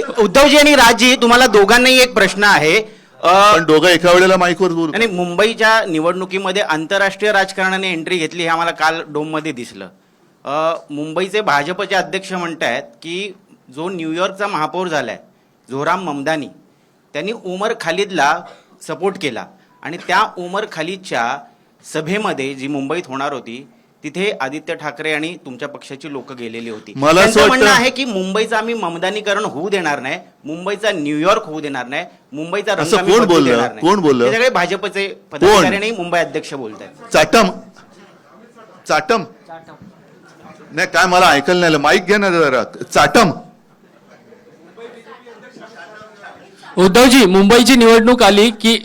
उद्धवजी उद्धवजी आणि राजजी तुम्हाला दोघांनाही एक प्रश्न आहे. पण दोघं एका वेळेला माईकवर बोल आणि मुंबईच्या निवडणुकीमध्ये आंतरराष्ट्रीय राजकारणाने एंट्री घेतली हे आम्हाला काल डोममध्ये दिसलं. मुंबईचे भाजपचे अध्यक्ष म्हणतायत की जो न्यूयॉर्कचा महापौर झालाय झोराम ममदानी त्यांनी उमर खालिदला सपोर्ट केला. आणि त्या उमर खालिदच्या सभेमध्ये जी मुंबईत होणार होती तिथे आदित्य ठाकरे आणि तुमच्या पक्षाची लोक गेलेली होती. मला म्हणणं आहे की मुंबईचं आम्ही ममदानीकरण होऊ देणार नाही मुंबईचा न्यूयॉर्क होऊ देणार नाही मुंबईचा कोण बोललं? कोण बोललं? हे सगळे भाजपचे पदाधिकारी आणि मुंबई अध्यक्ष बोलत आहेत चाटम. चाटम. नाही काय मला ऐकायला नाही माईक घे ना जरा. चाटम. उद्धवजी मुंबईची निवडणूक आली की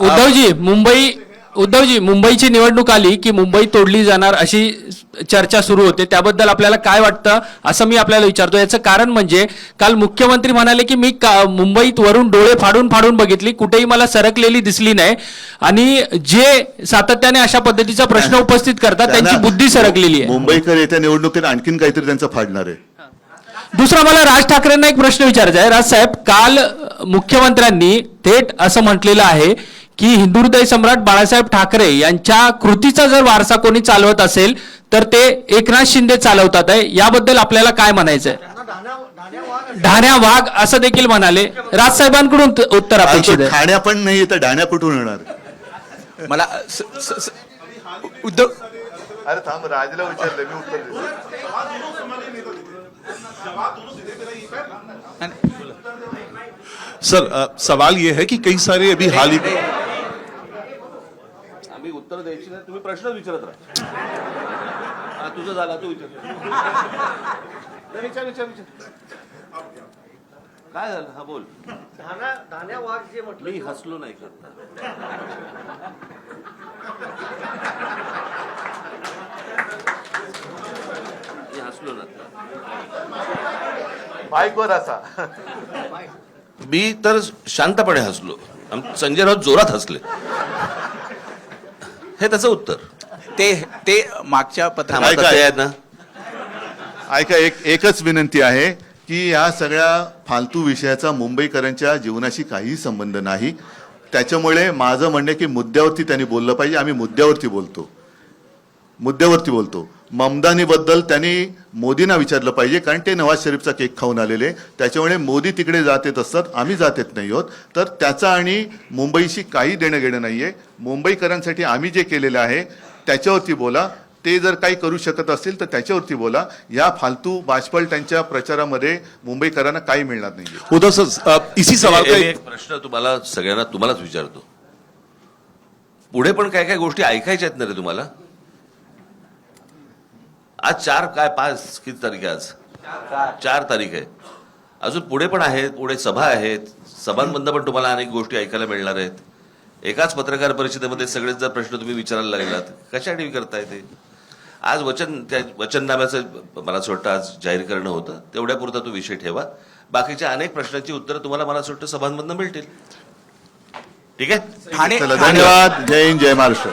उद्धवजी मुंबई उद्धवजी मुंबईची निवडणूक आली की मुंबई तोडली जाणार अशी चर्चा सुरू होते. त्याबद्दल आपल्याला काय वाटतं असं मी आपल्याला विचारतो याचं कारण म्हणजे काल मुख्यमंत्री म्हणाले की मी का मुंबईत वरून डोळे फाडून फाडून बघितली कुठेही मला सरकलेली दिसली नाही. आणि जे सातत्याने अशा पद्धतीचा प्रश्न उपस्थित करतात त्यांची बुद्धी सरकलेली आहे. मुंबईकर येत्या निवडणुकीत आणखीन काहीतरी त्यांचं फाडणार आहे. दुसरा मला राज ठाकरेंना एक प्रश्न विचारायचा आहे. राज साहेब काल मुख्यमंत्र्यांनी थेट असं म्हटलेलं आहे की हिंदू हृदय सम्राट बाळासाहेब ठाकरे यांच्या कृतीचा जर वारसा कोणी चालवत असेल तर ते एकनाथ शिंदे चालवतात आहे. याबद्दल आपल्याला काय म्हणायचंय? ढाण्या वाघ असं देखील म्हणाले. राज साहेबांकडून त- उत्तर अपेक्षित आहे. ठाण्या पण नाही तर ढाण्या कुठून येणार? मला स- स- स- उद्धव अरे थांब राजला विचारलं मी उत्तर सर अ, सवाल ये है कि कई सारे अभी हाल ही आम्ही उत्तर द्यायची नाही तुम्ही प्रश्न विचारत राहा. हा, तुझं झाला तू विचार. विचार विचार विचार. काय झालं? हा बोल. मी हसलो नाही करता. मी हसलो ना माईकवर असा. मी तर शांतपणे हसलो. संजय राऊत जोरात हसले. हे त्याचं उत्तर. ते ते मागच्या आहेत ना. ऐका एक एकच विनंती आहे की या सगळ्या फालतू विषयाचा मुंबईकरांच्या जीवनाशी काहीही संबंध नाही. त्याच्यामुळे माझं म्हणणं आहे की मुद्द्यावरती त्यांनी बोललं पाहिजे. आम्ही मुद्द्यावरती बोलतो. मुद्द्यावरती बोलतो. ममदानीबद्दल त्यांनी मोदींना विचारलं पाहिजे कारण ते नवाज शरीफचा केक खाऊन आलेले त्याच्यामुळे मोदी तिकडे जात येत असतात आम्ही जात येत नाही आहोत. तर त्याचा आणि मुंबईशी काही देणं घेणं नाहीये. मुंबईकरांसाठी आम्ही जे केलेलं आहे त्याच्यावरती बोला. ते जर काही करू शकत असतील तर त्याच्यावरती बोला. या फालतू बाजपल त्यांच्या प्रचारामध्ये मुंबईकरांना काही मिळणार नाहीये. उद्धव सर अ, इसी सवाल एक प्रश्न तुम्हाला सगळ्यांना तुम्हालाच विचारतो. पुढे पण काय काय गोष्टी ऐकायच्या आहेत ना रे तुम्हाला? आज चार काय पाच किती तारीख आहे आज? चार तारीख आहे. अजून पुढे पण आहेत पुढे सभा आहेत. सभांमधनं पण तुम्हाला अनेक गोष्टी ऐकायला मिळणार आहेत. एकाच पत्रकार परिषदेमध्ये सगळेच जर प्रश्न तुम्ही विचारायला लागलात कशासाठी करताय ते? आज वचन त्या वचननाम्याचं मला असं वाटतं आज जाहीर करणं होतं. तेवढ्यापुरता तो विषय ठेवा. बाकीच्या अनेक प्रश्नांची उत्तरं तुम्हाला मला असं वाटतं सभांमधनं मिळतील. ठीक आहे? धन्यवाद. जय हिंद जय महाराष्ट्र.